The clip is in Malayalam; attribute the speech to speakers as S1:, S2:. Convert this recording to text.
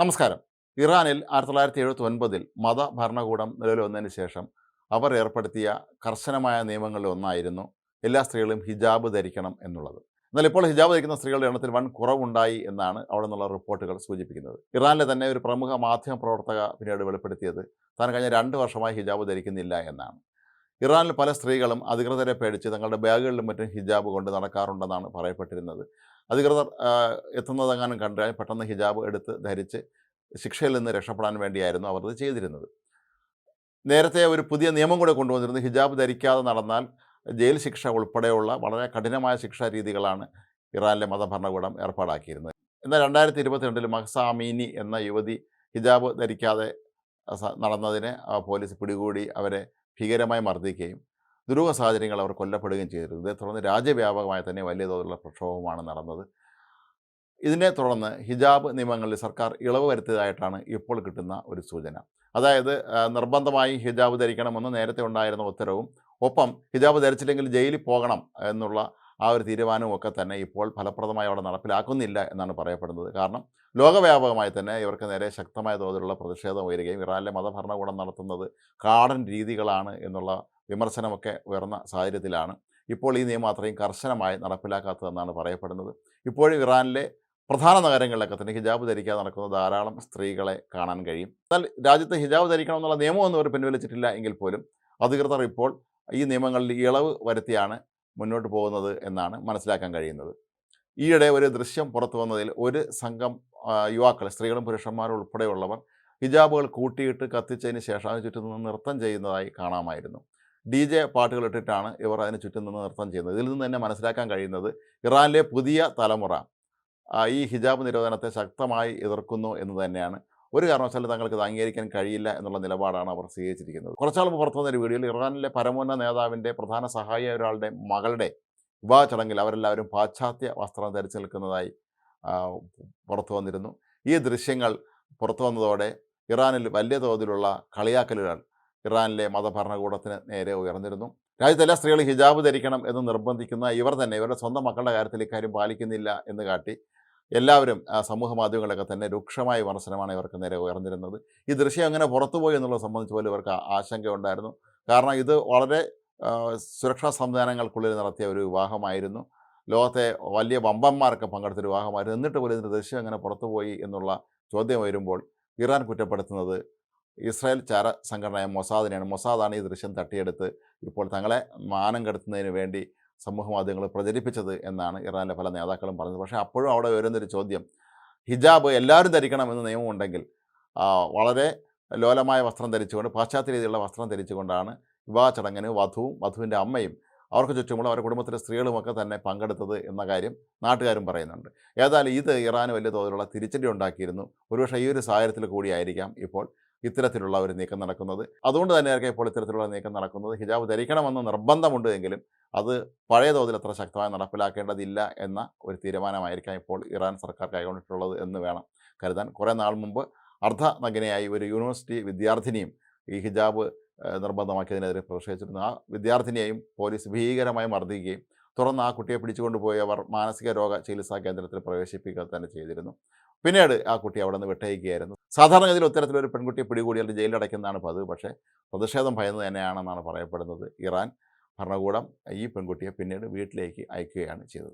S1: നമസ്കാരം. ഇറാനിൽ ആയിരത്തി തൊള്ളായിരത്തി എഴുപത്തി ഒൻപതിൽ മതഭരണകൂടം നിലവിൽ വന്നതിന് ശേഷം അവർ ഏർപ്പെടുത്തിയ കർശനമായ നിയമങ്ങളിൽ ഒന്നായിരുന്നു എല്ലാ സ്ത്രീകളും ഹിജാബ് ധരിക്കണം എന്നുള്ളത്. എന്നാൽ ഇപ്പോൾ ഹിജാബ് ധരിക്കുന്ന സ്ത്രീകളുടെ എണ്ണത്തിൽ വൻ കുറവുണ്ടായി എന്നാണ് അവിടെ നിന്നുള്ള റിപ്പോർട്ടുകൾ സൂചിപ്പിക്കുന്നത്. ഇറാനിലെ തന്നെ ഒരു പ്രമുഖ മാധ്യമ പ്രവർത്തക പിന്നീട് വെളിപ്പെടുത്തിയത് താൻ കഴിഞ്ഞ രണ്ട് വർഷമായി ഹിജാബ് ധരിക്കുന്നില്ല എന്നാണ്. ഇറാനിൽ പല സ്ത്രീകളും അധികൃതരെ പേടിച്ച് തങ്ങളുടെ ബാഗുകളിലും മറ്റും ഹിജാബ് കൊണ്ട് നടക്കാറുണ്ടെന്നാണ് പറയപ്പെട്ടിരുന്നത്. അധികൃതർ എത്തുന്നതെങ്ങാനും കണ്ടാൽ പെട്ടെന്ന് ഹിജാബ് എടുത്ത് ധരിച്ച് ശിക്ഷയിൽ നിന്ന് രക്ഷപ്പെടാൻ വേണ്ടിയായിരുന്നു അവർ ഇത് ചെയ്തിരുന്നത്. നേരത്തെ ഒരു പുതിയ നിയമം കൂടെ കൊണ്ടുവന്നിരുന്നു. ഹിജാബ് ധരിക്കാതെ നടന്നാൽ ജയിൽ ശിക്ഷ ഉൾപ്പെടെയുള്ള വളരെ കഠിനമായ ശിക്ഷാ രീതികളാണ് ഇറാനിലെ മതഭരണകൂടം ഏർപ്പാടാക്കിയിരുന്നത്. എന്നാൽ രണ്ടായിരത്തി ഇരുപത്തിരണ്ടിൽ മഹ്സ അമീനി എന്ന യുവതി ഹിജാബ് ധരിക്കാതെ നടന്നതിനെ പോലീസ് പിടികൂടി അവരെ ഭീകരമായി മർദ്ദിക്കുകയും ദുരൂഹ സാഹചര്യങ്ങൾ അവർ കൊല്ലപ്പെടുകയും ചെയ്തിരുന്നു. ഇതേ തുടർന്ന് രാജ്യവ്യാപകമായി തന്നെ വലിയ തോതിലുള്ള പ്രക്ഷോഭമാണ് നടന്നത്. ഇതിനെ തുടർന്ന് ഹിജാബ് നിയമങ്ങളിൽ സർക്കാർ ഇളവ് വരുത്തിയതായിട്ടാണ് ഇപ്പോൾ കിട്ടുന്ന ഒരു സൂചന. അതായത് നിർബന്ധമായി ഹിജാബ് ധരിക്കണമെന്ന് നേരത്തെ ഉണ്ടായിരുന്ന ഉത്തരവും ഒപ്പം ഹിജാബ് ധരിച്ചില്ലെങ്കിൽ ജയിലിൽ പോകണം എന്നുള്ള ആ ഒരു തീരുമാനവും ഒക്കെ തന്നെ ഇപ്പോൾ ഫലപ്രദമായി അവിടെ നടപ്പിലാക്കുന്നില്ല എന്നാണ് പറയപ്പെടുന്നത്. കാരണം ലോകവ്യാപകമായി തന്നെ ഇവർക്ക് നേരെ ശക്തമായ തോതിലുള്ള പ്രതിഷേധം ഉയരുകയും ഇറാനിലെ മതഭരണകൂടം നടത്തുന്നത് കാടൻ രീതികളാണ് എന്നുള്ള വിമർശനമൊക്കെ ഉയർന്ന സാഹചര്യത്തിലാണ്. ഇപ്പോൾ ഈ നിയമം അത്രയും കർശനമായി നടപ്പിലാക്കാത്തതെന്നാണ് പറയപ്പെടുന്നത്. ഇപ്പോഴും ഇറാനിലെ പ്രധാന നഗരങ്ങളിലൊക്കെ തന്നെ ഹിജാബ് ധരിക്കാതെ നടക്കുന്ന ധാരാളം സ്ത്രീകളെ കാണാൻ കഴിയും. എന്നാൽ രാജ്യത്ത് ഹിജാബ് ധരിക്കണം എന്നുള്ള നിയമമൊന്നും അവർ പിൻവലിച്ചിട്ടില്ല എങ്കിൽ പോലും അധികൃതർ ഇപ്പോൾ ഈ നിയമങ്ങളിൽ ഇളവ് വരുത്തിയാണ് മുന്നോട്ട് പോകുന്നത് എന്നാണ് മനസ്സിലാക്കാൻ കഴിയുന്നത്. ഈയിടെ ഒരു ദൃശ്യം പുറത്തു വന്നതിൽ ഒരു സംഘം യുവാക്കൾ സ്ത്രീകളും പുരുഷന്മാരും ഉൾപ്പെടെയുള്ളവർ ഹിജാബുകൾ കൂട്ടിയിട്ട് കത്തിച്ചതിന് ശേഷം അതിന് ചുറ്റും നിന്ന് നൃത്തം ചെയ്യുന്നതായി കാണാമായിരുന്നു. ഡി ജെ പാട്ടുകൾ ഇട്ടിട്ടാണ് ഇവർ അതിന് ചുറ്റും നിന്ന് നൃത്തം ചെയ്യുന്നത്. ഇതിൽ നിന്ന് തന്നെ മനസ്സിലാക്കാൻ കഴിയുന്നത് ഇറാനിലെ പുതിയ തലമുറ ഈ ഹിജാബ് നിരോധനത്തെ ശക്തമായി എതിർക്കുന്നു എന്ന് തന്നെയാണ് ഒരു കാരണവശാലും തങ്ങൾക്ക് ഇത് അംഗീകരിക്കാൻ കഴിയില്ല എന്നുള്ള നിലപാടാണ് അവർ സ്വീകരിച്ചിരിക്കുന്നത്. കുറച്ചാൾ പുറത്തു വന്നൊരു വീഡിയോയിൽ ഇറാനിലെ പരമോന്ന നേതാവിന്റെ പ്രധാന സഹായി ഒരാളുടെ മകളുടെ വിവാഹ ചടങ്ങിൽ അവരെല്ലാവരും പാശ്ചാത്യ വസ്ത്രം ധരിച്ചു നിൽക്കുന്നതായി പുറത്തു വന്നിരുന്നു. ഈ ദൃശ്യങ്ങൾ പുറത്തു വന്നതോടെ ഇറാനിൽ വലിയ തോതിലുള്ള കളിയാക്കലുകൾ ഇറാനിലെ മതഭരണകൂടത്തിന് നേരെ ഉയർന്നിരുന്നു. രാജ്യത്തെ എല്ലാ സ്ത്രീകളും ഹിജാബ് ധരിക്കണം എന്ന് നിർബന്ധിക്കുന്ന ഇവർ തന്നെ ഇവരുടെ സ്വന്തം മക്കളുടെ കാര്യത്തിൽ ഇക്കാര്യം പാലിക്കുന്നില്ല എന്ന് കാട്ടി എല്ലാവരും സമൂഹ മാധ്യമങ്ങളിലൊക്കെ തന്നെ രൂക്ഷമായ വിമർശനമാണ് ഇവർക്ക് നേരെ ഉയർന്നിരുന്നത്. ഈ ദൃശ്യം എങ്ങനെ പുറത്തുപോയി എന്നുള്ളത് സംബന്ധിച്ച് പോലും ഇവർക്ക് ആശങ്കയുണ്ടായിരുന്നു. കാരണം ഇത് വളരെ സുരക്ഷാ സംവിധാനങ്ങൾക്കുള്ളിൽ നടത്തിയ ഒരു വിവാഹമായിരുന്നു. ലോകത്തെ വലിയ വമ്പന്മാരൊക്കെ പങ്കെടുത്ത വിവാഹമായിരുന്നു. എന്നിട്ട് പോലും ഇതിന്റെ ദൃശ്യം എങ്ങനെ പുറത്തുപോയി എന്നുള്ള ചോദ്യം വരുമ്പോൾ ഇറാൻ കുറ്റപ്പെടുത്തുന്നത് ഇസ്രായേൽ ചാര സംഘടനയായ മൊസാദിനെയാണ്. മൊസാദാണ് ഈ ദൃശ്യം തട്ടിയെടുത്ത് ഇപ്പോൾ തങ്ങളെ മാനം കെടുത്തുന്നതിന് വേണ്ടി സമൂഹ മാധ്യമങ്ങൾ പ്രചരിപ്പിച്ചത് എന്നാണ് ഇറാനിലെ പല നേതാക്കളും പറഞ്ഞത്. പക്ഷേ അപ്പോഴും അവിടെ വരുന്നൊരു ചോദ്യം ഹിജാബ് എല്ലാവരും ധരിക്കണമെന്ന് നിയമമുണ്ടെങ്കിൽ വളരെ ലോലമായ വസ്ത്രം ധരിച്ചുകൊണ്ട് പാശ്ചാത്യ രീതിയിലുള്ള വസ്ത്രം ധരിച്ചുകൊണ്ടാണ് വിവാഹ ചടങ്ങിന് വധുവും വധുവിന്റെ അമ്മയും അവർക്ക് ചുറ്റുമുള്ള അവരുടെ കുടുംബത്തിലെ സ്ത്രീകളുമൊക്കെ തന്നെ പങ്കെടുത്തത് എന്ന കാര്യം നാട്ടുകാരും പറയുന്നുണ്ട്. ഏതായാലും ഇത് ഇറാന് വലിയ തോതിലുള്ള തിരിച്ചടി ഉണ്ടാക്കിയിരുന്നു. ഒരുപക്ഷെ ഈ ഒരു സാഹചര്യത്തിൽ കൂടിയായിരിക്കാം ഇപ്പോൾ ഇത്തരത്തിലുള്ള ഒരു നീക്കം നടക്കുന്നത്. അതുകൊണ്ട് തന്നെയായിരിക്കും ഇപ്പോൾ ഇത്തരത്തിലുള്ള നീക്കം നടക്കുന്നത്. ഹിജാബ് ധരിക്കണമെന്ന് നിർബന്ധമുണ്ട് എങ്കിലും അത് പഴയ തോതിൽ അത്ര ശക്തമായി നടപ്പിലാക്കേണ്ടതില്ല എന്ന ഒരു തീരുമാനമായിരിക്കാം ഇപ്പോൾ ഇറാൻ സർക്കാർ കൈക്കൊണ്ടിട്ടുള്ളത് എന്ന് വേണം കരുതാൻ. കുറേ നാൾ മുമ്പ് അർദ്ധ നഗ്നയായി ഒരു യൂണിവേഴ്സിറ്റി വിദ്യാർത്ഥിനിയും ഈ ഹിജാബ് നിർബന്ധമാക്കിയതിനെതിരെ പ്രതിഷേധിച്ചിരുന്നു. ആ വിദ്യാർത്ഥിനിയെയും പോലീസ് ഭീകരമായി മർദ്ദിക്കുകയും തുടർന്ന് ആ കുട്ടിയെ പിടിച്ചുകൊണ്ടുപോയി അവർ മാനസിക രോഗ ചികിത്സാ കേന്ദ്രത്തിൽ പ്രവേശിപ്പിക്കുക തന്നെ ചെയ്തിരുന്നു. പിന്നീട് ആ കുട്ടി അവിടെ നിന്ന് വിട്ടയക്കുകയായിരുന്നു. സാധാരണഗതിയിൽ ഇത്തരത്തിലൊരു പെൺകുട്ടിയെ പിടികൂടിയാൽ ജയിലിലടയ്ക്കുന്നതാണ് പതിവ്. പക്ഷേ പ്രതിഷേധം ഭയന്ന് തന്നെയാണെന്നാണ് പറയപ്പെടുന്നത്. ഇറാൻ ഭരണകൂടം ഈ പെൺകുട്ടിയെ പിന്നീട് വീട്ടിലേക്ക് അയക്കുകയാണ് ചെയ്തത്.